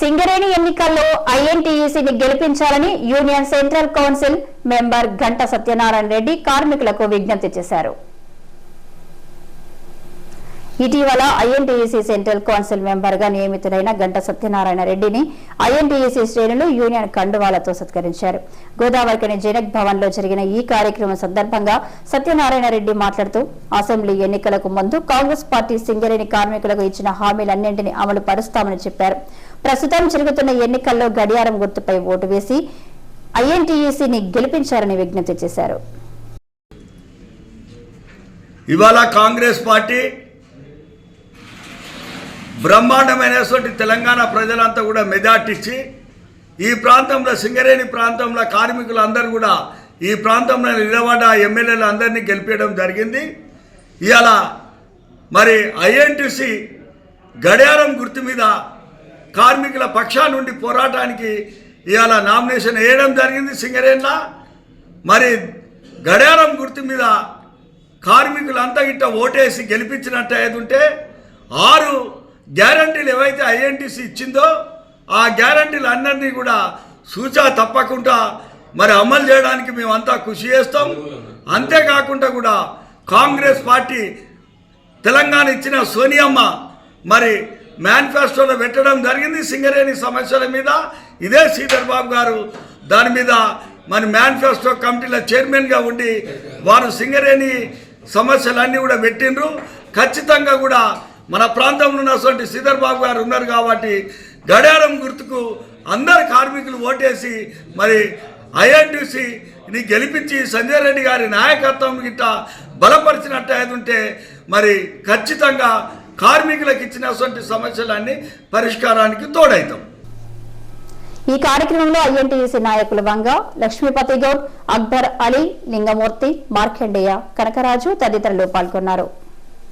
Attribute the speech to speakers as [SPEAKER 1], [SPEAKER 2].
[SPEAKER 1] సింగరేణి ఎన్నికల్లో ఐఎన్టీయూసీని గెలిపించాలని union central council member గంట సత్యనారాయణ రెడ్డి కార్మికులకు విజ్ఞప్తి చేశారు. ఇటీవల ఐఎన్టీయూసీ సెంట్రల్ కౌన్సిల్ మెంబర్గా నియమితులైన గంట సత్యనారాయణ రెడ్డిని ఐఎన్టీయూసీ శ్రేణులు యూనియన్ కండువాలతో సత్కరించారు. గోదావరికని జనక్ భవన్లో జరిగిన ఈ కార్యక్రమం సందర్భంగా సత్యనారాయణ రెడ్డి మాట్లాడుతూ అసెంబ్లీ ఎన్నికలకు ముందు కాంగ్రెస్ పార్టీ సింగరేణి కార్మికులకు ఇచ్చిన హామీలన్నింటినీ అమలు పరుస్తామని చెప్పారు. ప్రస్తుతం జరుగుతున్న ఎన్నికల్లో గడియారం గుర్తుపై ఓటు వేసి ఐఎన్టీయూసీని గెలిపించారని విజ్ఞప్తి చేశారు.
[SPEAKER 2] ఇవాళ కాంగ్రెస్ పార్టీ బ్రహ్మాండమైనటువంటి తెలంగాణ ప్రజలంతా కూడా మెజార్టీ ఈ ప్రాంతంలో సింగరేణి ప్రాంతంలో కార్మికులందరూ కూడా ఈ ప్రాంతంలో నిలబడ్డ ఎమ్మెల్యేలు అందరినీ గెలిపించడం జరిగింది. ఇలా మరి ఐఎన్టీసీ గడియారం గుర్తు మీద కార్మికుల పక్షా నుండి పోరాటానికి ఇవాళ నామినేషన్ వేయడం జరిగింది సింగరేణిలో. మరి గడియారం గుర్తు మీద కార్మికులంతా ఇట్ట ఓటేసి గెలిపించినట్టు అయ్యేది ఉంటే ఆరు గ్యారంటీలు ఏవైతే ఐఎన్టీసీ ఇచ్చిందో ఆ గ్యారంటీలు అందరినీ కూడా సూచా తప్పకుండా మరి అమలు చేయడానికి మేమంతా కృషి చేస్తాం. అంతేకాకుండా కూడా కాంగ్రెస్ పార్టీ తెలంగాణ ఇచ్చిన సోనియమ్మ మరి మేనిఫెస్టోలో పెట్టడం జరిగింది సింగరేణి సమస్యల మీద. ఇదే శ్రీధర్ బాబు గారు దాని మీద మరి మేనిఫెస్టో కమిటీల చైర్మన్గా ఉండి వారు సింగరేణి సమస్యలన్నీ కూడా పెట్టిండ్రు. ఖచ్చితంగా కూడా మన ప్రాంతంలో ఉన్నటువంటి శ్రీధర్ బాబు గారు ఉన్నారు కాబట్టి గడియారం గుర్తుకు అందరు కార్మికులు ఓటేసి మరి ఐఎన్టీసీని గెలిపించి సంజయ్ రెడ్డి గారి నాయకత్వం గిట్ట బలపరిచినట్టు ఉంటే మరి ఖచ్చితంగా కార్మికులకు ఇచ్చినటువంటి సమస్యలన్నీ పరిష్కారానికి తోడైతాం.
[SPEAKER 1] ఈ కార్యక్రమంలో ఐఎన్టీయూసీ నాయకులు వంగ లక్ష్మీపతి గౌడ్ అక్బర్ అలీ లింగమూర్తి మార్కండేయ కనకరాజు తదితరులు పాల్గొన్నారు.